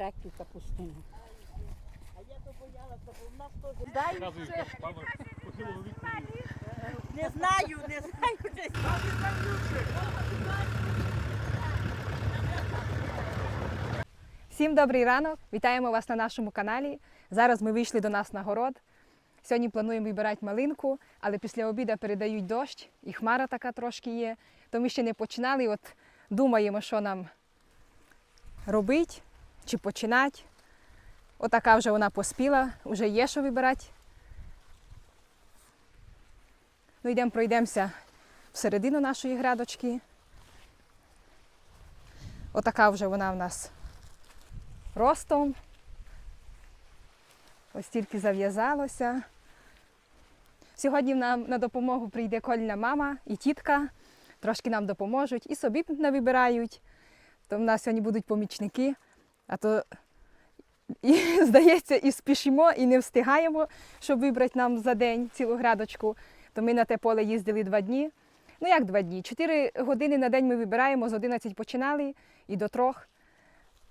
Третю капустину. А я то боялася, бо в нас теж дай похилого віку. Не знаю, не знаю. Всім добрий ранок! Вітаємо вас на нашому каналі. Зараз ми вийшли до нас на город. Сьогодні плануємо вибирати малинку, але після обіду передають дощ, і хмара така трошки є. То ми ще не починали. От думаємо, що нам робити чи починати. Отака вже вона поспіла, вже є що вибирати. Ну, йдемо, пройдемося всередину нашої грядочки. Отака вже вона в нас ростом. Ось тільки зав'язалося. Сьогодні нам на допомогу прийде кольна мама і тітка. Трошки нам допоможуть і собі навибирають. То в нас сьогодні будуть помічники, а то і, здається, і спішимо, і не встигаємо, щоб вибрати нам за день цілу грядочку. То ми на те поле їздили два дні. Ну як два дні? Чотири години на день ми вибираємо, з 11 починали і до трьох.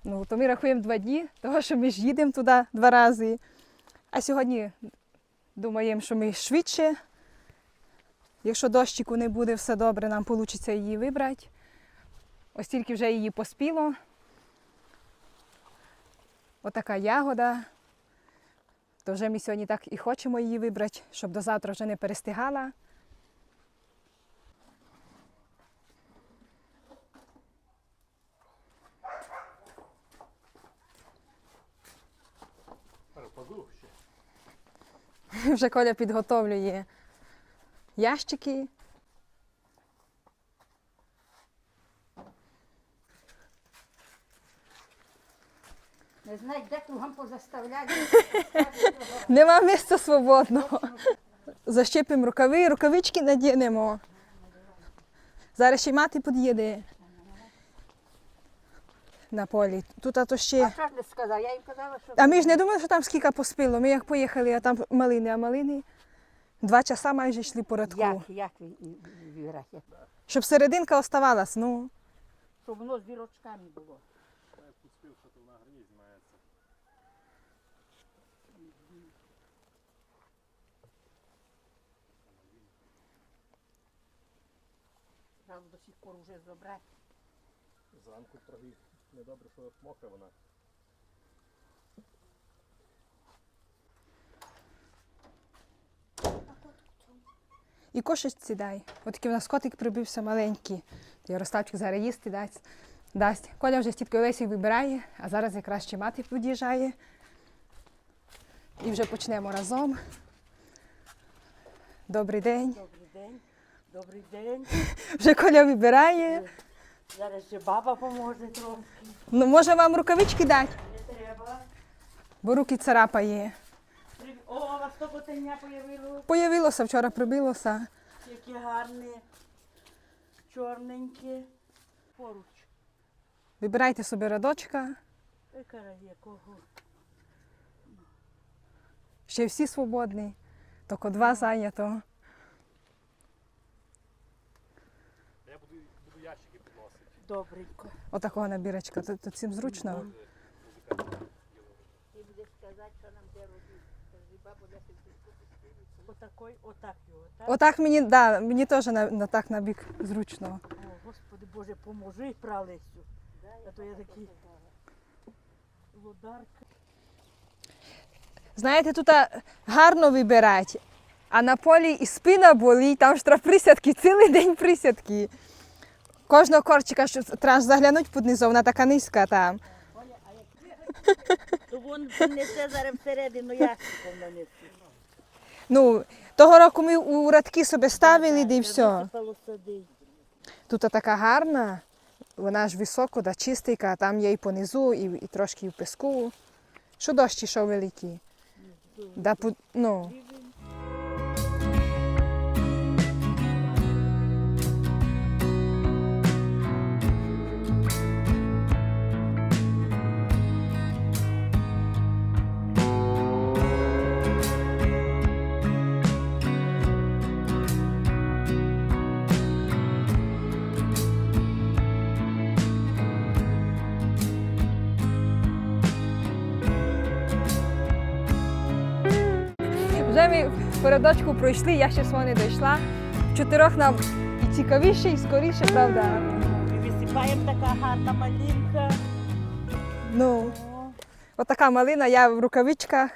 Ну, то ми рахуємо два дні, того що ми ж їдемо туди два рази. А сьогодні думаємо, що ми швидше. Якщо дощику не буде, все добре, нам вийде її вибрати. Ось тільки вже її поспіло. Отака ягода. То вже ми сьогодні так і хочемо її вибрати, щоб до завтра вже не перестигала. Вже Коля підготовлює ящики. Не знаю, де кругом позаставляли. Нема місця свободного. Защепимо рукави, рукавички надінемо. Зараз ще й мати під'їде на полі. Тут а то А ще. що ж не сказав? Я їм казала, що... А ми ж не думали, що там скільки поспіло. Ми як поїхали, а там малини, а малини. Два часа майже йшли по рядку. Як, як вибирати? Щоб серединка оставалась. Ну, Щоб воно з вірочками було. Я пустив, що то на грані знімається. Вже забрати. Зранку трохи недобре, що мокра вона. і кошечці дай. От такий у нас котик прибився маленький. Ярославчик зараз їсти дасть. дасть. Коля вже з тіткою Лесією вибирає, а зараз якраз ще мати під'їжджає. І вже почнемо разом. Добрий день. Добрий день. Добрий день. Вже Коля вибирає. Зараз ще баба поможе трохи. Ну, може вам рукавички дати, Не треба. бо руки царапає. При- О, у вас то котеня появило. Появилося вчора, прибилося. Яке гарне. Чорненьке. Поруч. Вибирайте собі радочка. Яка якого. Ще всі свободні. Тільки два зайнято. Я буду, буду ящики підносити. Добренько. Отакого набірочка. Тут, тут всім зручно. Ти будеш сказати, що нам де робити. Скажи, бабу, де ти Отакой, отак його, так? Отак мені, да, мені теж на, на так на бік зручно. О, Господи Боже, поможи пралесю. А то я такий лодарка. Знаєте, тут гарно вибирати, а на полі і спина болить, там ж треба присядки, цілий день присядки. Кожного корчика що треба ж заглянути під низом, вона така низька там. То вон несе зараз всередину ящиком нанесе. Ну, того року ми у радки собі ставили, де і все. Тут така гарна, вона ж високо, да, чистенька, а там є і понизу, і, і трошки і в піску. Що дощ ішов великий. Да, ну. Передочку пройшли, я ще свого не дійшла. Чотирьох нам і цікавіше, і скоріше, правда. І висипаємо така гарна малинка. Ну, отака малина, я в рукавичках.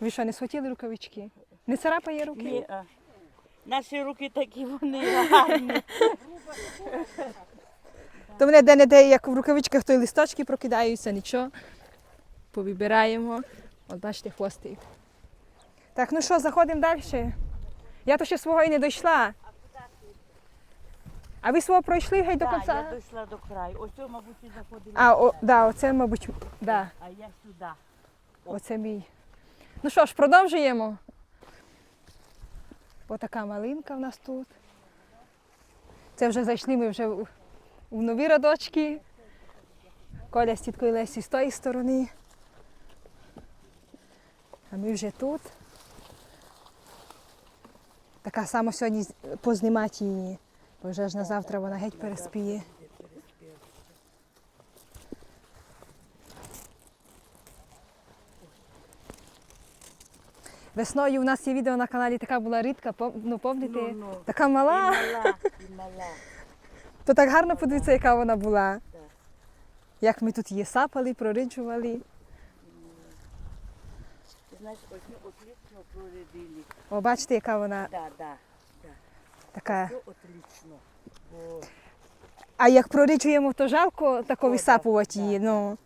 Ви що, не схотіли рукавички? Не царапає руки? ні, а. Наші руки такі вони гарні. То мене де-не-де, як в рукавичках, то й листочки прокидаються, нічого. Повибираємо. От бачите, хвостик. Так, ну що, заходимо далі. Я то ще свого і не дійшла. А ви свого пройшли геть до Так, кінця? я дійшла до краю. Ось, о, мабуть, і заходили. А, о, да, оце, мабуть, да, А я сюди. оце мій. Ну що ж, продовжуємо. Отака малинка в нас тут. Це вже зайшли ми вже в, в нові радочки. Коля з тіткою Лесі з тої сторони. А ми вже тут. Така сама сьогодні познімати її, бо вже ж на завтра вона геть переспіє. Весною у нас є відео на каналі, така була рідка, ну пам'ятаєте? Ну, ну. Така І мала. мала, і мала. То так гарно подивіться, яка вона була. Так. Як ми тут її сапали, прориджували. Знаєш, ось О, бачите, яка вона Да, да. така. Все отлично. О, А як прориджуємо, то жалко тако О, висапувати так, її. так. Ну,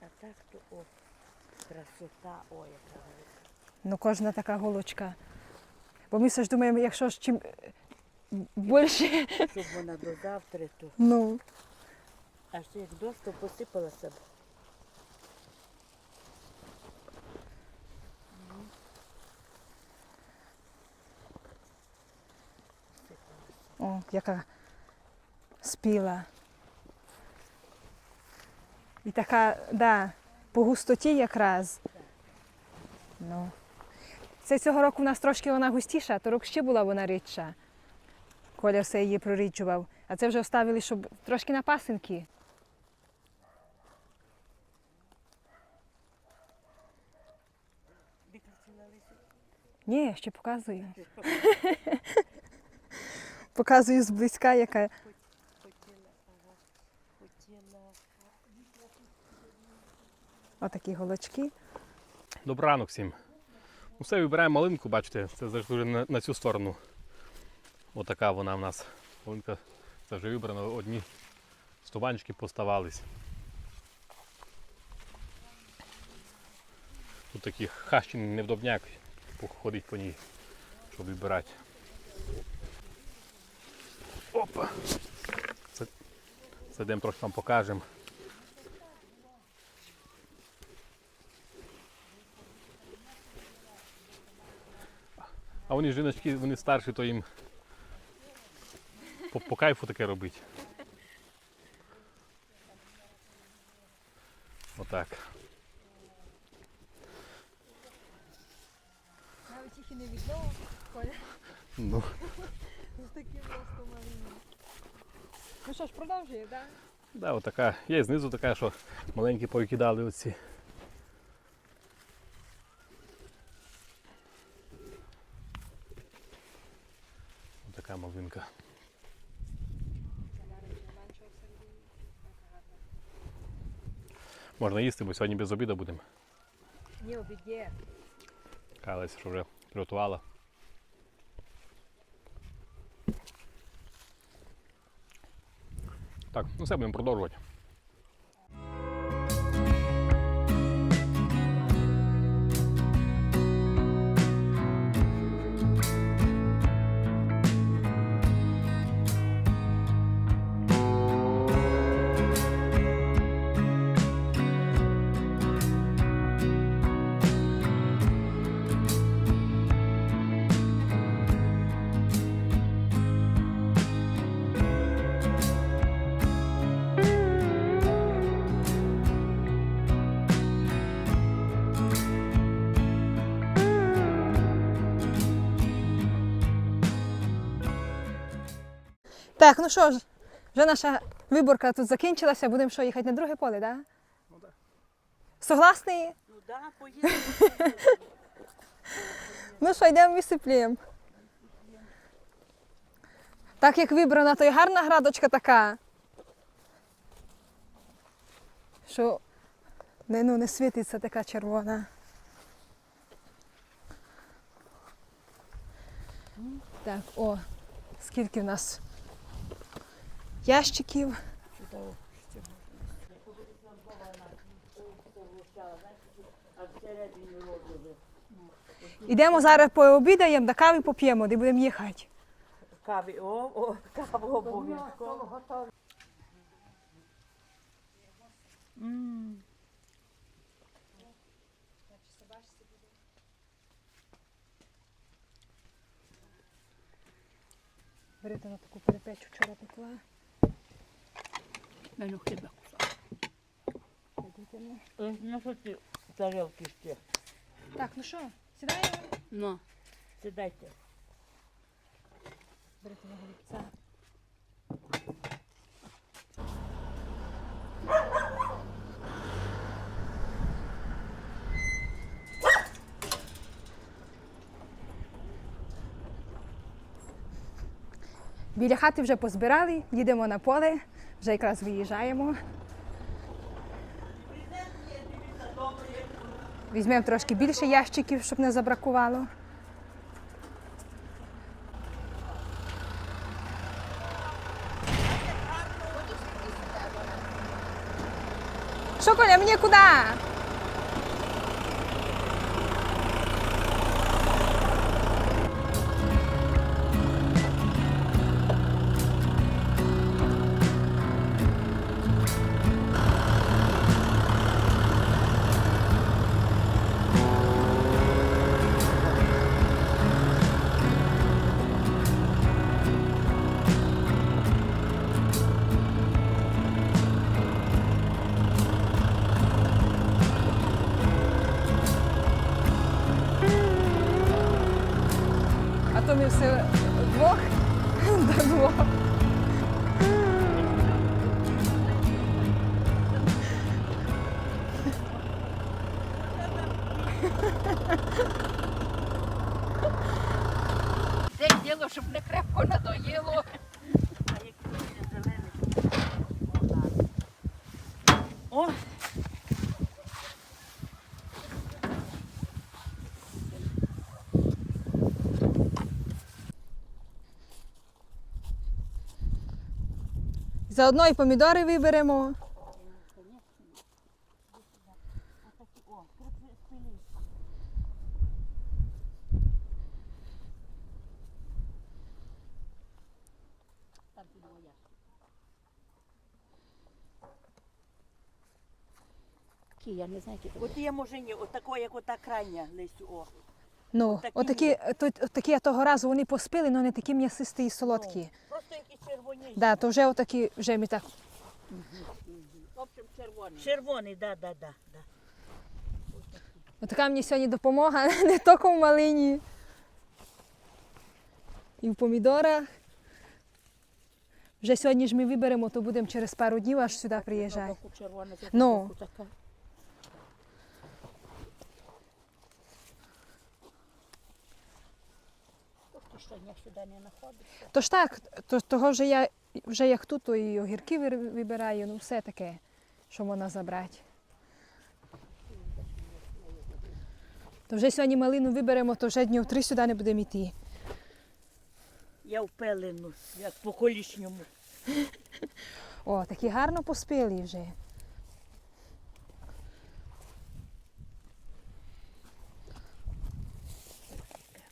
а так то о, красота, ой, яка ну кожна така голочка. Бо ми все ж думаємо, якщо ж чим більше, Щоб вона до завтра, то ну, а ще як дощ, то посипалася б. Яка спіла. І така, да, по густоті якраз. Ну. Це цього року у нас трошки вона густіша, то рок ще була вона рідша. Коля все її проріджував. А це вже оставили, щоб трошки на пасинки. Ні, ще показую. Показую зблизька, яка. Отакі голочки. Добрий ранок всім. Ну все, вибираємо малинку, бачите, це завжди на, на цю сторону. Отака вона в нас. Малинка це вже вибрана, одні стованчики поставались. Тут такий хащин невдобняк ходить по ній, щоб вибирати. Опа! Йдемо трохи вам покажемо. А вони жіночки, вони старші, то їм по, по кайфу таке робить. Отак. Навіть їх і не відомо, Коля. Ну, З таким ростом. Ну що ж, продовжує, так? да, отака. Є і знизу така, що маленькі повикидали оці. Отака малинка. Можна їсти, бо сьогодні без обіду будемо. Ні, обід є. Калець, що вже приготувала. Так, ну все, будемо продовжувати. Так, ну що ж, вже наша виборка тут закінчилася, будемо що, їхати на друге поле, так? Ну так. Согласний? Ну да, поїдемо. Ну що, йдемо висиплюємо. Так як вибрана, то й гарна градочка така. Що не, ну, не світиться така червона. Так, о, скільки в нас ящиків. Ідемо зараз пообідаємо, да кави поп'ємо, де будемо їхати. Каві, о, о, каву обов'язково. М. Берете на таку перепечу вчора пекла. Мене хліба кусок. Е, Ну що ти тарелки ще? Так, ну що, сідаємо? Ну. Сідайте. Берете голубця. Біля хати вже позбирали, їдемо на поле, вже якраз виїжджаємо. Візьмемо трошки більше ящиків, щоб не забракувало. Що, Коля, мені куди? А то ми все вдвох до двох. Заодно і помідори виберемо. Я не знаю, які от є може ні, отако, як ота крайня Лесю, о. Ну, Отакі отакі, то, такі того разу вони поспили, але не такі м'ясисті і солодкі. Просто якісь червоні. Да, то вже отакі, вже ми так. В общем, червоний. Червоний, да, да, да, да. Отака мені сьогодні допомога, не тільки в малині. І в помідорах. Вже сьогодні ж ми виберемо, то будемо через пару днів аж сюди приїжджати. Ну. Боку така. Тобто, що ні сюди не знаходиться. Тож так, то, того вже я вже як тут, то і огірки вибираю, ну все таке, що можна забрати. То вже сьогодні малину виберемо, то вже днів три сюди не будемо йти. Я в пелену, як по колишньому. О, такі гарно поспіли вже.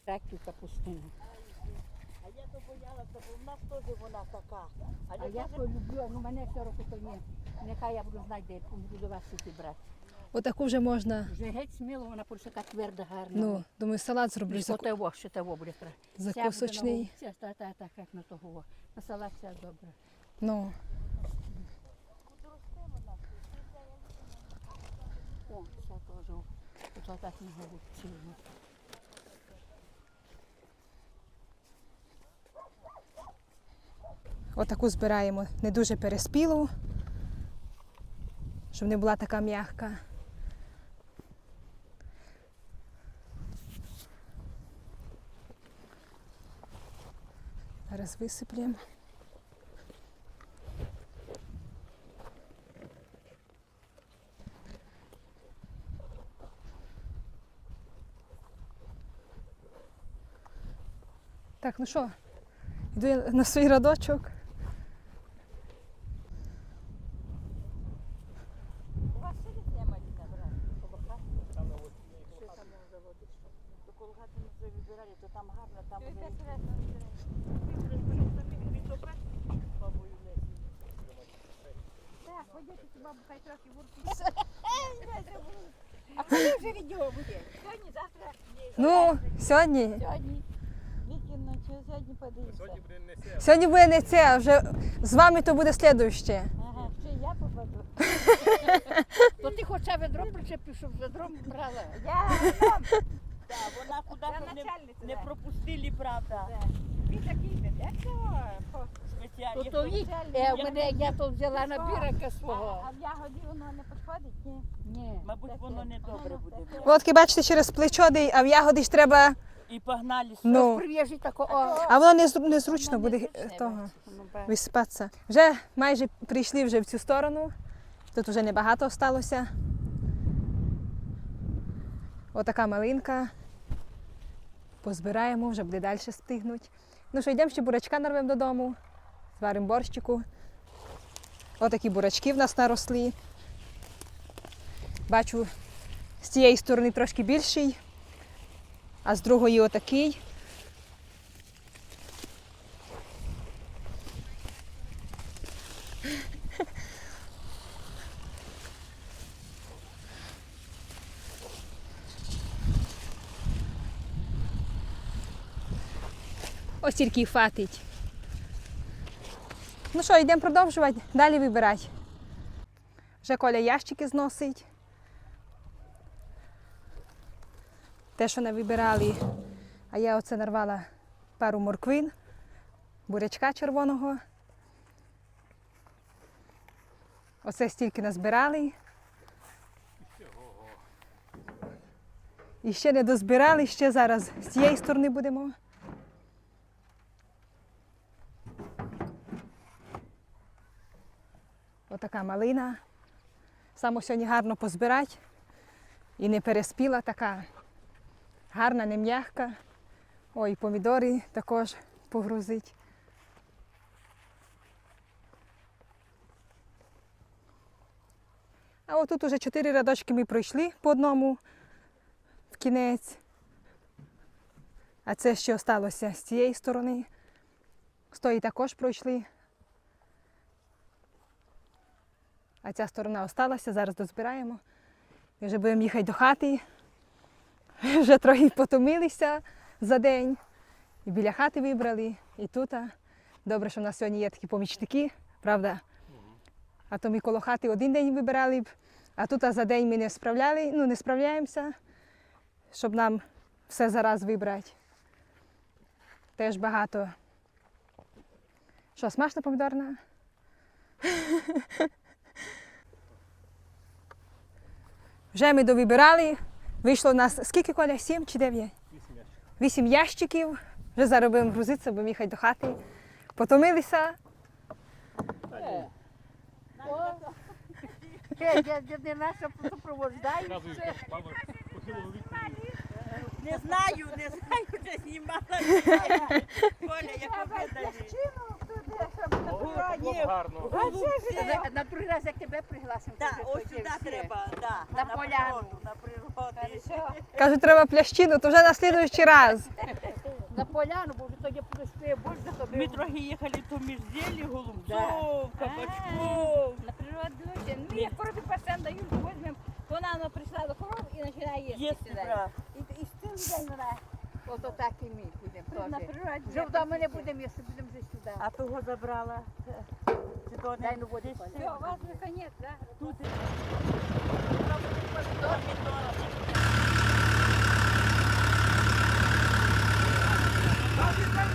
Так, тут капустина. А я то боялася, бо в нас теж вона така. А я то люблю, ну мене все року то ні. Нехай я буду знати, де буду до вас іти брати. Отаку вже можна. Вже геть сміло, вона просто така тверда, гарна. Ну, думаю, салат зроблю. І заку- що того буде. Закусочний. Ця, та, та, так, як на того. На салат ця добре. Ну, О, це теж. Тут так на голубці. Отаку збираємо не дуже переспілу, щоб не була така м'ягка. Зараз висиплємо. Так, ну що, йду я на свій радочок. Там гарно, там вони. Так, ходіть, бабу, хай трохи вурки. А коли вже відео буде? Сьогодні, завтра? Ну, сьогодні. Сьогодні. Вікіно, чи сьогодні подивимося? Сьогодні буде не це, а вже з вами то буде слідуще. Ага, ще я попаду. То ти хоча ведро причепив, щоб ведром брала. Я Так, вона куди не, не пропустили, правда. Він такий веде. То Спеціально. то е, у мене я тут взяла набірка свого. А в ягоді воно не підходить? Ні. Ні. Мабуть, воно не добре буде. От, бачите, через плечо, де а в ягоди ж треба. І погнали. Ну, тако, о. а воно не, зру- незручно буде е, того. Ну, ба. висипатися. Вже майже прийшли вже в цю сторону. Тут вже небагато осталося. Отака малинка. Позбираємо, вже буде далі стигнуть. Ну що, йдемо ще бурачка нарвемо додому, зваримо борщику. Отакі бурачки в нас наросли. Бачу, з цієї сторони трошки більший, а з другої отакий. Ось тільки й хватить. Ну що, йдемо продовжувати, далі вибирати. Вже Коля ящики зносить. Те, що не вибирали, а я оце нарвала пару морквин, бурячка червоного. Оце стільки назбирали. І ще не дозбирали, ще зараз з цієї сторони будемо. Отака малина. Саме сьогодні гарно позбирати. І не переспіла така. Гарна, не м'ягка. Ой, помідори також погрузить. А отут уже чотири рядочки ми пройшли по одному в кінець. А це ще осталося з цієї сторони. З тої також пройшли. А ця сторона осталася, зараз дозбираємо. І вже будемо їхати до хати. Вже трохи потомилися за день. І біля хати вибрали, і тут. Добре, що в нас сьогодні є такі помічники, правда? А то ми коло хати один день вибирали б, а тут за день ми не справляли, ну не справляємося, щоб нам все зараз вибрати. Теж багато. Що, смачна помідорна? Вже ми довибирали. Вийшло у нас скільки коля? Сім чи дев'ять? Вісім ящиків. Вже зараз будемо грузитися, бо їхати до хати. Потомилися. Е, не наша супроводжаю. Не знаю, не знаю, де знімала. Коля, як На- На другий раз, як тебе пригласимо. Так, то ось сюди всі. треба, да, На поляну. природу, на природу. Кажуть, треба плящину, то вже на слідуючий раз. На поляну, бо вже тоді подоспіє більше тобі. Ми трохи їхали то між зелі, голубцов, кабачков. На природу дуже. Ну, як корові пасен дають, візьмемо, вона вона прийшла до коров і починає їсти. Сюди. І, і цілий день вона Ото так і ми вже вдома не будемо, якщо будемо вже сюди. А того забрала. Чи то не ну води. Все, у вас вже конець, да? Тут. Там і там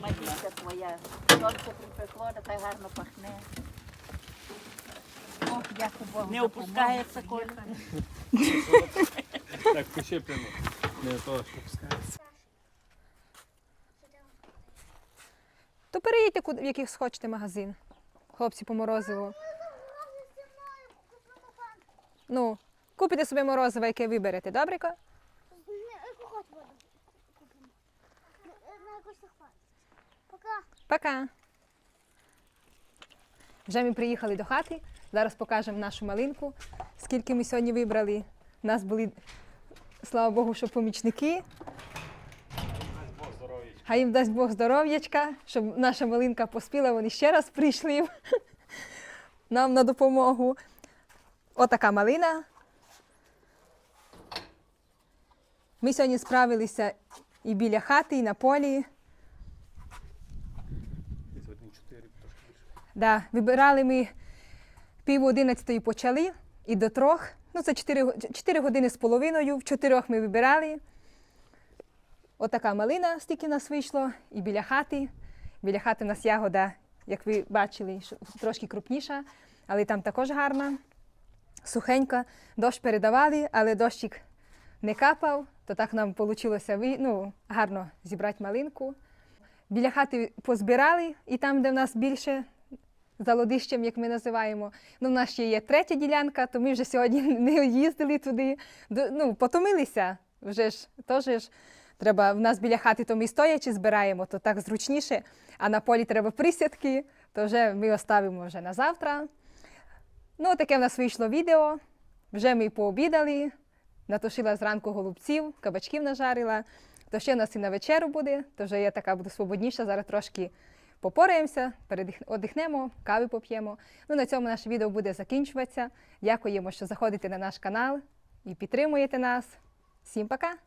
Матінка твоя. Сонце припекло, та так гарно пахне. Ох, дякую Богу. Не опускається коля. Так, прищеплено. Не то, що пускається. То переїдьте куди, в який схочете магазин. Хлопці по морозиву. Ну, купите собі морозиво, яке виберете, добренько? Яку хоч купимо. На якусь захват. Пока. Вже ми приїхали до хати. Зараз покажемо нашу малинку. Скільки ми сьогодні вибрали. У нас були, слава Богу, що помічники. Хай їм дасть Бог здоров'ячка, щоб наша малинка поспіла, вони ще раз прийшли нам на допомогу. Отака малина. Ми сьогодні справилися і біля хати, і на полі. Десь один-чотири, трошки більше. Да, вибирали ми пів одинадцятої почали і до трьох. Ну, це 4, 4 години з половиною. В чотирьох ми вибирали. Отака малина, стільки нас вийшло, і біля хати. Біля хати в нас ягода, як ви бачили, трошки крупніша, але там також гарна, сухенька. Дощ передавали, але дощик не капав, то так нам вийшло ну, гарно зібрати малинку. Біля хати позбирали, і там, де в нас більше за лодищем, як ми називаємо. Ну, в нас ще є третя ділянка, то ми вже сьогодні не їздили туди. Ну, потомилися. Вже ж теж ж треба. В нас біля хати, то ми стоячи збираємо, то так зручніше. А на полі треба присядки, то вже ми оставимо вже на завтра. Ну, таке в нас вийшло відео. Вже ми пообідали, натушила зранку голубців, кабачків нажарила. То ще в нас і на вечеру буде, то вже я така буду свободніша, зараз трошки попораємося, передихнемо, кави поп'ємо. Ну, на цьому наше відео буде закінчуватися. Дякуємо, що заходите на наш канал і підтримуєте нас. Всім пока!